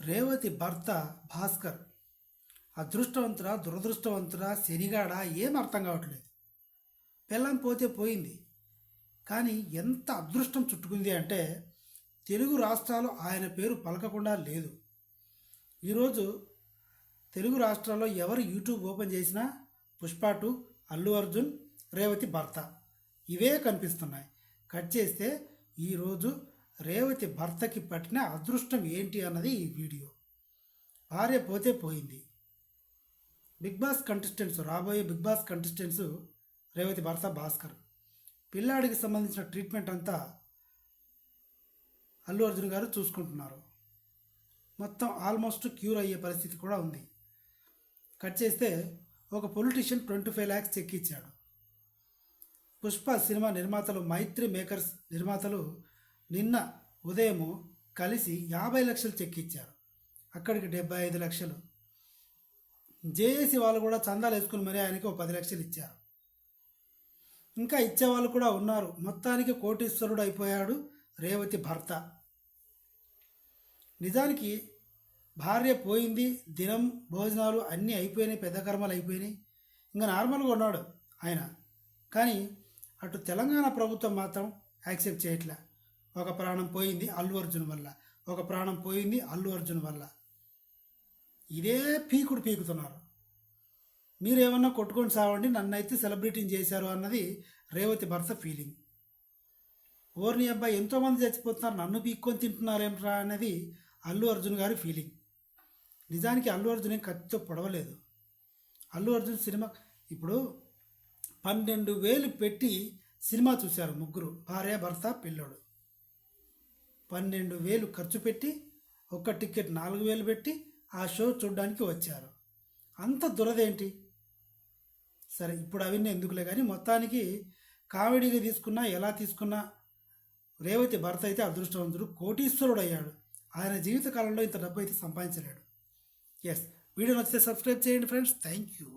రేవతి భర్త భాస్కర్. అదృష్టవంతురా దురదృష్టవంతురా శనిగాడ ఏం అర్థం కావట్లేదు. పెళ్ళం పోతే పోయింది. కానీ ఎంత అదృష్టం చుట్టుకుంది అంటే తెలుగు రాష్ట్రాలు ఆయన పేరు పలకకుండా లేదు. ఈరోజు తెలుగు రాష్ట్రాల్లో ఎవరు యూట్యూబ్ ఓపెన్ చేసినా పుష్ప టు అల్లు అర్జున్ రేవతి భర్త. ఇవే కనిపిస్తున్నాయి. కట్ చేస్తే ఈరోజు రేవతి భర్తకి పట్టిన అదృష్టం ఏంటి అన్నది ఈ వీడియో. భార్య పోతే పోయింది. బిగ్ బాస్ కంటెస్టెంట్స్ రాబోయే బిగ్ బాస్ కంటెస్టెంట్స్ రేవతి భర్త భాస్కర్. పిల్లాడికి సంబంధించిన ట్రీట్మెంట్ అంతా అల్లు అర్జున్ గారు చూసుకుంటున్నారు. మొత్తం ఆల్మోస్ట్ క్యూర్ అయ్యే పరిస్థితి కూడా ఉంది. కట్ చేస్తే ఒక politician twenty five lakhs cheque ఇచ్చాడు. పుష్ప సినిమా నిర్మాతలు మైత్రి మేకర్స్ నిర్మాతలు నిన్న ఉదయము కలిసి యాభై లక్షలు చెక్ ఇచ్చారు అక్కడికి డెబ్బై ఐదు లక్షలు. జేఏసీ వాళ్ళు కూడా చందాలు వేసుకుని మరీ ఆయనకి ఒక పది లక్షలు ఇచ్చారు. ఇంకా ఇచ్చేవాళ్ళు కూడా ఉన్నారు. మొత్తానికి కోటీశ్వరుడు అయిపోయాడు రేవతి భర్త. నిజానికి భార్య పోయింది దినం భోజనాలు అన్నీ అయిపోయినాయి పెద్ద కర్మలు అయిపోయినాయి. ఇంకా నార్మల్గా ఉన్నాడు ఆయన. కానీ అటు తెలంగాణ ప్రభుత్వం మాత్రం యాక్సెప్ట్ చేయట్లే. ఒక ప్రాణం పోయింది అల్లు అర్జున్ వల్ల. ఒక ప్రాణం పోయింది అల్లు అర్జున్ వల్ల. ఇదే పీకుడు పీకుతున్నారు. మీరేమన్నా కొట్టుకొని సావండి నన్నైతే సెలబ్రిటీని చేశారు అన్నది రేవతి భర్త ఫీలింగ్. ఓర్ని అబ్బాయి ఎంతోమంది చచ్చిపోతున్నారు నన్ను పీక్కొని తింటున్నారేంట్రా అనేది అల్లు అర్జున్ గారి ఫీలింగ్. నిజానికి అల్లు అర్జున్ ఏం ఖర్చుతో పొడవలేదు. అల్లు అర్జున్ సినిమా ఇప్పుడు పన్నెండు వేలు పెట్టి సినిమా చూశారు ముగ్గురు భార్య భర్త పిల్లోడు. పన్నెండు వేలు ఖర్చు పెట్టి ఒక టికెట్ నాలుగు వేలు పెట్టి ఆ షో చూడడానికి వచ్చారు. అంత దురదేంటి? సరే ఇప్పుడు అవన్నీ ఎందుకులే కానీ మొత్తానికి కామెడీగా తీసుకున్నా ఎలా తీసుకున్నా రేవతి భర్త అయితే అదృష్టవంతుడు కోటీశ్వరుడు అయ్యాడు ఆయన జీవితకాలంలో ఇంత డబ్బు అయితే సంపాదించలేడు. ఎస్ వీడియో నచ్చితే సబ్స్క్రైబ్ చేయండి ఫ్రెండ్స్ థ్యాంక్ యూ